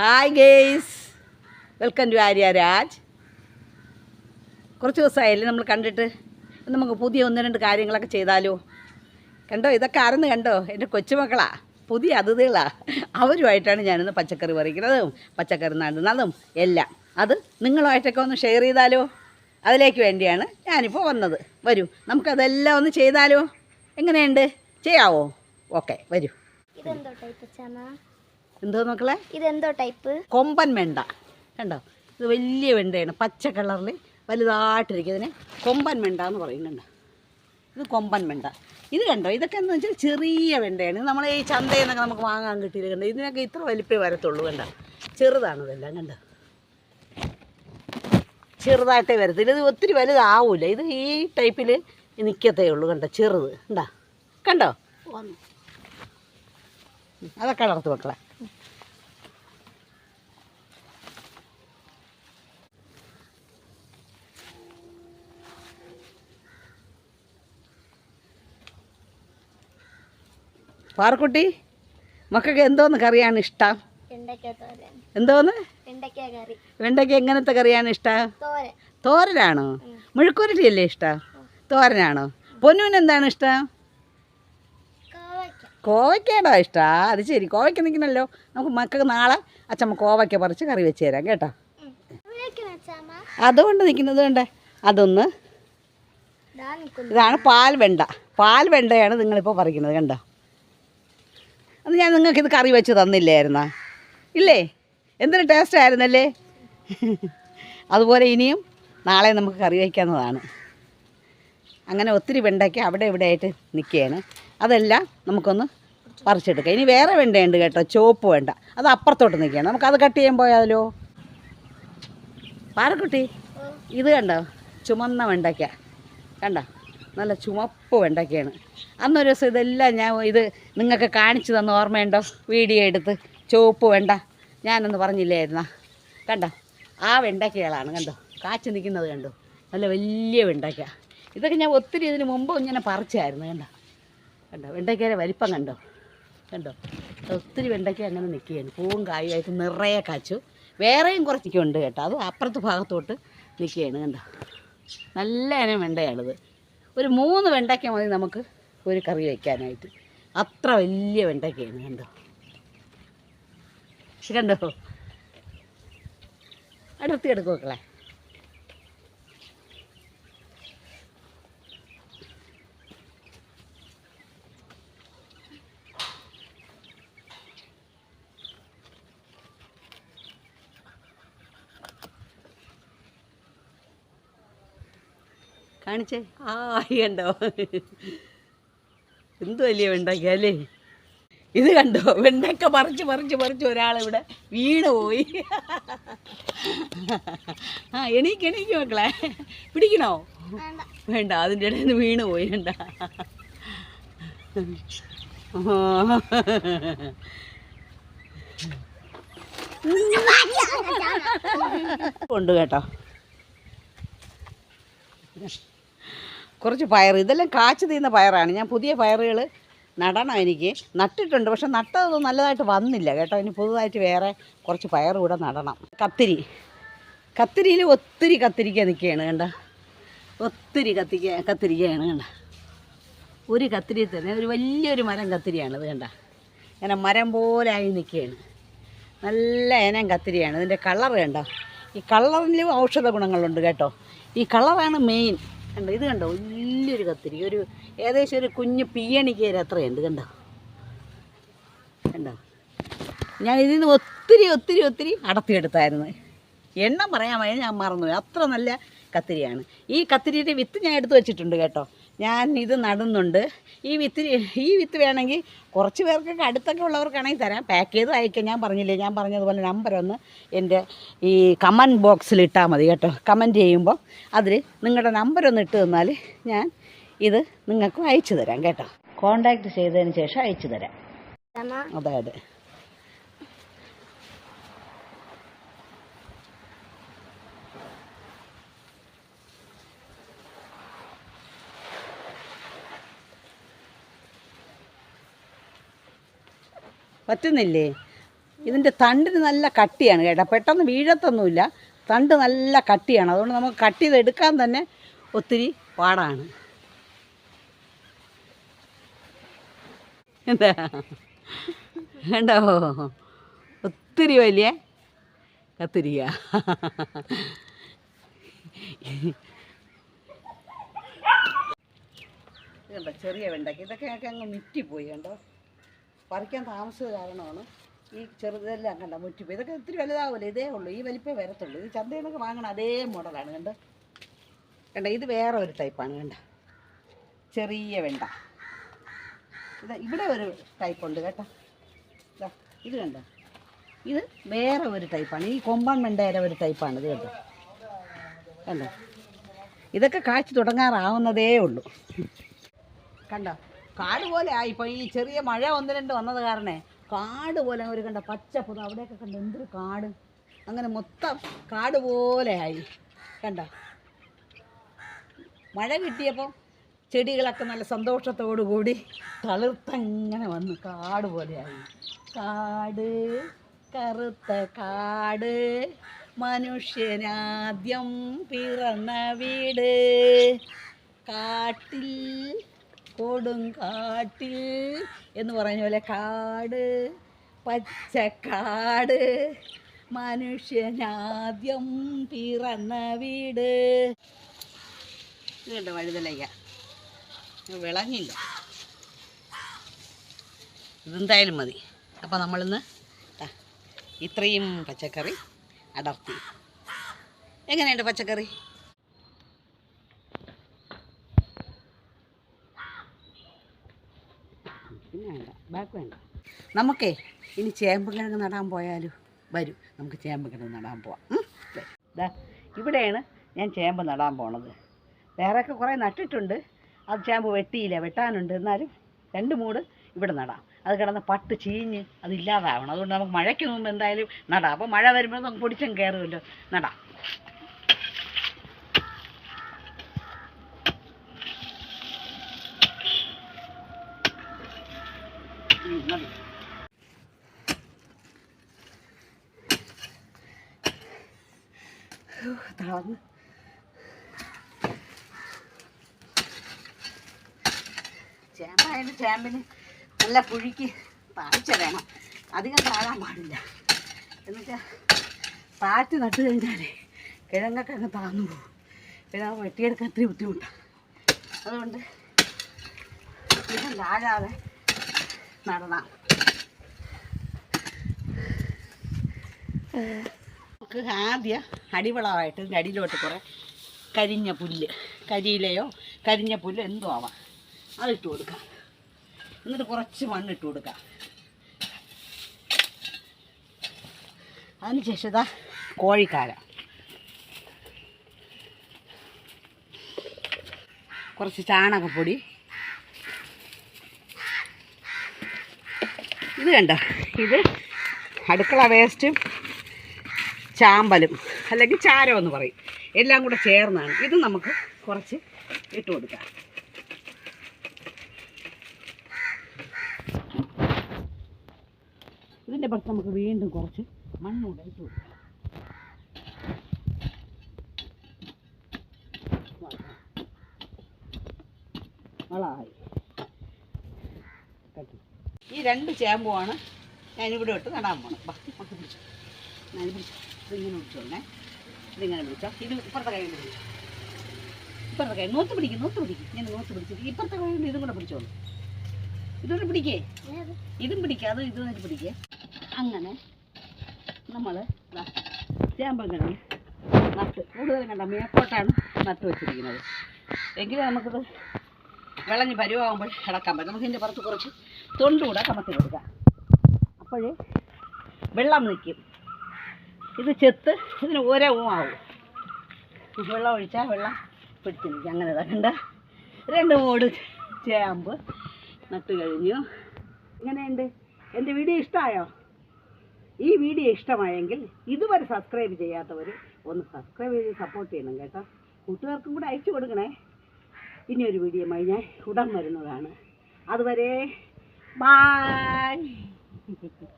Hi guys. Welcome to Arya Raj. കുറച്ച് ദിവസമായില്ലേ നമ്മൾ കണ്ടിട്ട്? നമുക്ക് പുതിയ ഒന്ന് രണ്ട് കാര്യങ്ങളൊക്കെ ചെയ്താലോ? കണ്ടോ? ഇതൊക്കെ ആരെന്ന് കണ്ടോ? എന്റെ കൊച്ചുമക്കളാ. പുതിയ അതിഥികളാ. അവരുമായിട്ടാണ് ഞാനിന്ന് പച്ചക്കറി പറിക്കുന്നതും പച്ചക്കറി നടുന്നതും എല്ലാം. അത് നിങ്ങളുമായിട്ടൊക്കെ ഒന്ന് ഷെയർ ചെയ്താലോ? അതിലേക്ക് വേണ്ടിയാണ് ഞാനിപ്പോൾ വന്നത്. വരൂ നമുക്കതെല്ലാം ഒന്ന് ചെയ്താലോ? എങ്ങനെയുണ്ട്? ചെയ്യാവോ? ഓക്കെ വരൂ. എന്തോ മക്കളെ? ഇതെന്തോ ടൈപ്പ്? കൊമ്പൻ വെണ്ട. കണ്ടോ? ഇത് വലിയ വെണ്ടയാണ് പച്ച കളറിൽ വലുതായിട്ടിരിക്കും. ഇതിന് കൊമ്പൻ വെണ്ട എന്ന് പറയുന്നുണ്ട്. ഇത് കൊമ്പൻ വെണ്ട. ഇത് കണ്ടോ? ഇതൊക്കെ എന്ന് വെച്ചാൽ ചെറിയ വെണ്ടയാണ്. നമ്മൾ ഈ ചന്തയിൽ നിന്നൊക്കെ നമുക്ക് വാങ്ങാൻ കിട്ടിയില്ല കണ്ടോ? ഇതിനൊക്കെ ഇത്ര വലിപ്പേ വരത്തുള്ളൂ കണ്ടോ? ചെറുതാണ് ഇതെല്ലാം കണ്ടോ? ചെറുതായിട്ടേ വരത്തില്ല ഇത് ഒത്തിരി വലുതാവൂല. ഇത് ഈ ടൈപ്പിൽ നിൽക്കത്തേ ഉള്ളൂ കണ്ടോ? ചെറുത് കണ്ടോ? കണ്ടോ? അതൊക്കെ വളർത്ത് മക്കളെ. പാറക്കുട്ടി മക്കൾക്ക് എന്തോന്ന് കറിയാണ് ഇഷ്ടം? എന്തോന്ന്? വെണ്ടയ്ക്ക എങ്ങനത്തെ കറിയാണ് ഇഷ്ടം? തോരനാണോ? മുഴുക്കുരുട്ടിയല്ലേ ഇഷ്ടം? തോരനാണോ? പൊന്നുവിന് എന്താണ് ഇഷ്ടം? കോവയ്ക്ക ഇഷ്ടാ. അത് ശരി കോവയ്ക്ക നിൽക്കണല്ലോ നമുക്ക് മക്കൾക്ക് നാളെ അച്ഛമ്മ കോവയ്ക്ക പറിച്ച് കറി വെച്ച് തരാം കേട്ടോ. അതുകൊണ്ട് നിൽക്കുന്നത് കണ്ടേ അതൊന്ന് ഇതാണ് പാൽ വെണ്ട. പാൽ വെണ്ടയാണ് നിങ്ങളിപ്പോൾ പറിക്കുന്നത് കണ്ടോ? അത് ഞാൻ നിങ്ങൾക്ക് ഇത് കറി വെച്ച് തന്നില്ലായിരുന്നാ. ഇല്ലേ? എന്തൊരു ടേസ്റ്റ് ആയിരുന്നല്ലേ? അതുപോലെ ഇനിയും നാളെ നമുക്ക് കറി വയ്ക്കാവുന്നതാണ്. അങ്ങനെ ഒത്തിരി വെണ്ടയ്ക്ക് അവിടെ ഇവിടെ ആയിട്ട് നിൽക്കുകയാണ്. അതെല്ലാം നമുക്കൊന്ന് പറിച്ചെടുക്കാം. ഇനി വേറെ വെണ്ടയുണ്ട് കേട്ടോ ചുവപ്പ് വേണ്ട. അത് അപ്പുറത്തോട്ട് നിൽക്കുകയാണ്. നമുക്കത് കട്ട് ചെയ്യാൻ പോയാലോ? പാറക്കുട്ടി ഇത് കണ്ടോ? ചുമന്ന വെണ്ടയ്ക്ക. കണ്ടോ? നല്ല ചുമപ്പ് വെണ്ടയ്ക്കയാണ്. അന്നൊരു ദിവസം ഇതെല്ലാം ഞാൻ ഇത് നിങ്ങൾക്ക് കാണിച്ചു തന്ന ഓർമ്മയുണ്ടോ? വീഡിയോ എടുത്ത് ചുവപ്പ് വെണ്ട. ഞാനൊന്ന് പറഞ്ഞില്ലായിരുന്ന? കണ്ടോ? ആ വെണ്ടയ്ക്കകളാണ് കണ്ടോ? കാച്ചു നിൽക്കുന്നത് കണ്ടോ? നല്ല വലിയ വെണ്ടയ്ക്ക. ഇതൊക്കെ ഞാൻ ഒത്തിരി ഇതിന് മുമ്പ് ഇങ്ങനെ പറിച്ചായിരുന്നു കണ്ടോ? കണ്ടോ? വെണ്ടയ്ക്കയുടെ വലിപ്പം കണ്ടോ? കണ്ടോ? ഒത്തിരി വെണ്ടയ്ക്ക അങ്ങനെ നിൽക്കുകയാണ്. പൂവും കായുമായിട്ട് നിറയെ കാച്ചു. വേറെയും കുറച്ചൊക്കെ ഉണ്ട് കേട്ടോ. അത് അപ്പുറത്ത് ഭാഗത്തോട്ട് നിൽക്കുകയാണ് കണ്ടോ? നല്ല ഇനം വെണ്ടയാണിത്. ഒരു മൂന്ന് വെണ്ടയ്ക്ക മതി നമുക്ക് ഒരു കറി വയ്ക്കാനായിട്ട്. അത്ര വലിയ വെണ്ടയ്ക്കയാണ് കണ്ടോ? കണ്ടോ? അടുത്ത് എടുക്കും കാണിച്ചേ? ആ കണ്ടോ? എന്ത് വലിയ വെണ്ടക്കല്ലേ ഇത് കണ്ടോ? വെണ്ടക്ക പറിച്ച് പറിച്ച് പറിച്ച് ഒരാളിവിടെ വീണ് പോയി. ആ എണീക്ക് എണീക്ക് മക്കളെ. പിടിക്കണോ? വേണ്ട. വേണ്ട അതിന്റെ ഇടയിൽ നിന്ന് വീണ് പോയി വേണ്ട. കൊണ്ട് കേട്ടോ. കുറച്ച് പയർ ഇതെല്ലാം കാച്ചു തീർന്ന പയറാണ്. ഞാൻ പുതിയ പയറുകൾ നടണം എനിക്ക്. നട്ടിട്ടുണ്ട് പക്ഷെ നട്ടതൊന്നും നല്ലതായിട്ട് വന്നില്ല കേട്ടോ. ഇനി പുതുതായിട്ട് വേറെ കുറച്ച് പയർ കൂടെ നടണം. കത്തിരി. കത്തിരിയിൽ ഒത്തിരി കത്തിരിക്ക നിൽക്കുകയാണ് കണ്ട? ഒത്തിരി കത്തിക്ക കത്തിരിക്കയാണ് കണ്ട? ഒരു കത്തിരി തന്നെ ഒരു വലിയൊരു മരം കത്തിരിയാണിത് കണ്ട? ഇങ്ങനെ മരം പോലെ ആയി നിൽക്കുകയാണ്. നല്ല ഇനം കത്തിരിയാണ്. ഇതിന്റെ കളർ കണ്ടോ? ഈ കളറിലും ഔഷധ ഗുണങ്ങളുണ്ട് കേട്ടോ. ഈ കളറാണ് മെയിൻ. കണ്ടോ? ഇത് കണ്ടോ? വലിയൊരു കത്തിരി. ഒരു ഏകദേശം ഒരു കുഞ്ഞ് പിയണിക്കേര് അത്രയുണ്ട്. കണ്ടോ? കണ്ടോ? ഞാൻ ഇതിൽ നിന്ന് ഒത്തിരി ഒത്തിരി ഒത്തിരി അടത്തിയെടുത്തായിരുന്നു എണ്ണം പറയാൻ വയ്യ ഞാൻ മറന്നുപോയി. അത്ര നല്ല കത്തിരിയാണ്. ഈ കത്തിരിയുടെ വിത്ത് ഞാൻ എടുത്തു വെച്ചിട്ടുണ്ട് കേട്ടോ. ഞാൻ ഇത് നടുന്നുണ്ട്. ഈ വിത്ത് ഈ വിത്ത് വേണമെങ്കിൽ കുറച്ച് പേർക്കൊക്കെ അടുത്തൊക്കെ ഉള്ളവർക്കാണെങ്കിൽ തരാം. പാക്ക് ചെയ്ത് അയക്കാം. ഞാൻ പറഞ്ഞില്ലേ ഞാൻ പറഞ്ഞതുപോലെ നമ്പർ ഒന്ന് എന്റെ ഈ കമന്റ് ബോക്സിൽ ഇട്ടാൽ മതി കേട്ടോ. കമന്റ് ചെയ്യുമ്പോൾ അതിൽ നിങ്ങളുടെ നമ്പർ ഒന്ന് ഇട്ട് തന്നാൽ ഞാൻ ഇത് നിങ്ങൾക്ക് അയച്ചു തരാം കേട്ടോ. കോണ്ടാക്ട് ചെയ്തതിന് ശേഷം അയച്ചു തരാം. അതെ അതെ. പറ്റുന്നില്ലേ? ഇതിന്റെ തണ്ടിന് നല്ല കട്ടിയാണ് കേട്ടോ. പെട്ടെന്ന് വീഴത്തൊന്നുമില്ല. തണ്ട് നല്ല കട്ടിയാണ്. അതുകൊണ്ട് നമുക്ക് കട്ട് ചെയ്തെടുക്കാൻ തന്നെ ഒത്തിരി പാടാണ്. എന്താ? കണ്ടോ ഒത്തിരി വലിയ കത്തിരിക്ക. ചെറിയ വെണ്ടയ്ക്ക. ഇതൊക്കെ അങ്ങ് മിറ്റിപ്പോയി കണ്ടോ? പറിക്കാൻ താമസിച്ചത് കാരണമാണ് ഈ ചെറുതെല്ലാം കണ്ട മുറ്റിപ്പോയി. ഇതൊക്കെ ഇത്തിരി വലുതാവില്ല ഇതേ ഉള്ളൂ. ഈ വലിപ്പേ വരത്തുള്ളൂ. ഇത് ചന്തയിൽ നിന്നൊക്കെ വാങ്ങണം അതേ മോഡലാണ് കണ്ട? കണ്ട? ഇത് വേറെ ഒരു ടൈപ്പാണ് കണ്ട? ചെറിയ വെണ്ട. ഇത് ഇവിടെ ഒരു ടൈപ്പ് ഉണ്ട് കേട്ടോ. ഇതാ ഇത് കണ്ട? ഇത് വേറെ ഒരു ടൈപ്പാണ്. ഈ കൊമ്പൻ വെണ്ടയുടെ ഒരു ടൈപ്പാണ് ഇത് കണ്ടോ? കണ്ടോ ഇതൊക്കെ കാഴ്ച തുടങ്ങാറാവുന്നതേ ഉള്ളൂ. കണ്ടോ? കാട് പോലെ ആയി. ഇപ്പം ഈ ചെറിയ മഴ ഒന്ന് രണ്ട് വന്നത് കാരണേ കാട് പോലെ ഒരു കണ്ട പച്ചപ്പുറം അവിടെയൊക്കെ കണ്ട എന്തൊരു കാട്. അങ്ങനെ മൊത്തം കാട് പോലെ ആയി. കണ്ട? മഴ കിട്ടിയപ്പം ചെടികളൊക്കെ നല്ല സന്തോഷത്തോടു കൂടി തളിർത്തങ്ങനെ വന്നു കാട് പോലെയായി കാട് കറുത്ത കാട് മനുഷ്യനാദ്യം പിറന്ന വീട്. കാട്ടിൽ കൊടുങ്കാട്ടിൽ എന്ന് പറഞ്ഞ പോലെ കാട് പച്ചക്കാട് മനുഷ്യനാദ്യം പിറന്ന വീട്. ഇതുണ്ട് വഴുതലയ്ക്ക വിളങ്ങില്ല ഇതെന്തായാലും മതി. അപ്പോൾ നമ്മളിന്ന് ഇത്രയും പച്ചക്കറി അടർത്തി. എങ്ങനെയുണ്ട് പച്ചക്കറി? വേണ്ട ബാക്ക് വേണ്ട. നമുക്കേ ഇനി ചേമ്പ് കിഴങ്ങ് നടാൻ പോയാലും? വരും നമുക്ക് ചേമ്പ് കിഴങ്ങ് നടാൻ പോവാം? ദാ ഇവിടെയാണ് ഞാൻ ചേമ്പ് നടാൻ പോണത്. വേറെയൊക്കെ കുറേ നട്ടിട്ടുണ്ട്. അത് ചേമ്പ് വെട്ടിയില്ല വെട്ടാനുണ്ട്. എന്നാലും രണ്ട് മൂട് ഇവിടെ നടാം. അത് കിടന്ന് പട്ട് ചീഞ്ഞ് അതില്ലാതാവണം അതുകൊണ്ട് നമുക്ക് മഴയ്ക്ക് മുമ്പ് എന്തായാലും നടാം. അപ്പോൾ മഴ വരുമ്പോൾ നമുക്ക് പൊടിച്ചും കയറുമല്ലോ നടാം. മതി തളർന്ന് ചേമ്പായാലും ചേമ്പിന് നല്ല പുഴിക്ക് പാഴ്ച വേണം. അധികം താഴാൻ പാടില്ല. എന്നുവെച്ചാൽ പാറ്റ് നട്ട് കഴിഞ്ഞാലേ കിഴങ്ങൊക്കെ അങ്ങ് താന്നു പോകും. അത് വെട്ടിയെടുക്കാൻ ഇത്തിരി ബുദ്ധിമുട്ടാണ് അതുകൊണ്ട് ഇതും താഴാതെ നടണം നമുക്ക് ആദ്യം അടിവളമായിട്ട് ഇതിന്റെ അടിയിലോട്ട് കുറേ കരിഞ്ഞ പുല്ല്. കരിയിലയോ കരിഞ്ഞ പുല്ല് എന്തോ ആവാം. അതിട്ട് കൊടുക്കാം. എന്നിട്ട് കുറച്ച് മണ്ണിട്ട് കൊടുക്കാം. അതിനുശേഷം ഇതാ കോഴിക്കാര. കുറച്ച് ചാണകപ്പൊടി ഇത് കണ്ട? ഇത് അടുക്കള വേസ്റ്റും ചാമ്പലും അല്ലെങ്കിൽ ചാരം എന്ന് പറയും. എല്ലാം കൂടെ ചേർന്നാണ്. ഇത് നമുക്ക് കുറച്ച് ഇട്ട് കൊടുക്കാം. ഇതിന്റെ പുറത്ത് നമുക്ക് വീണ്ടും കുറച്ച് മണ്ണൂടെ ഇട്ട് കൊടുക്കാം വളമായി കെട്ടി. ഈ രണ്ട് ചേമ്പുമാണ് ഞാനിവിടെ ഇട്ട് നടാൻ പോകണം ഞാൻ ഇതിങ്ങനെ പിടിച്ചോളേ ഇതിങ്ങനെ പിടിച്ചോ. ഇത് ഇപ്പുറത്തെ കൈ പിടിച്ചോ. ഇപ്പുറത്തെ കൈ. നോത്ത് പിടിക്കും നോത്ത് പിടിക്കും. ഞാൻ നോത്ത് പിടിച്ചിട്ട് ഇപ്പുറത്തെ കൈ കൊണ്ട് ഇതും കൂടെ പിടിച്ചോളൂ. ഇതുകൊണ്ട് പിടിക്കേ? ഇതും പിടിക്കുക അത് ഇതും വെച്ച് പിടിക്കേ. അങ്ങനെ നമ്മൾ ചേമ്പങ്ങനെ നട്ട് കൂടുതലും കണ്ട മേപ്പോട്ടാണ് നട്ട് വെച്ചിരിക്കുന്നത്. എങ്കിലും നമുക്കിത് വിളഞ്ഞ് പരുവാകുമ്പോൾ ഇളക്കാൻ പറ്റും. നമുക്ക് ഇതിന്റെ പുറത്ത് കുറച്ച് തൊണ്ടുകൂടെ കമത്തി കൊടുക്കുക അപ്പോഴേ വെള്ളം നിൽക്കും ഇത് ചെത്ത് ഇതിന് ഓരവും ആവും വെള്ളം ഒഴിച്ചാൽ വെള്ളം പിടിച്ച് നിൽക്കും അങ്ങനെ കണ്ട? രണ്ട് മൂട് ചേമ്പ് നട്ട് കഴിഞ്ഞു. ഇങ്ങനെയുണ്ട് എന്റെ വീഡിയോ ഇഷ്ടമായോ? ഈ വീഡിയോ ഇഷ്ടമായെങ്കിൽ ഇതുവരെ സബ്സ്ക്രൈബ് ചെയ്യാത്തവർ ഒന്ന് സബ്സ്ക്രൈബ് ചെയ്ത് സപ്പോർട്ട് ചെയ്യണം കേട്ടോ. കൂട്ടുകാർക്കും കൂടെ അയച്ചു കൊടുക്കണേ. ഇനിയൊരു ഒരു വീഡിയോയുമായി ഞാൻ ഉടൻ വരുന്നതാണ്. അതുവരെ Bye.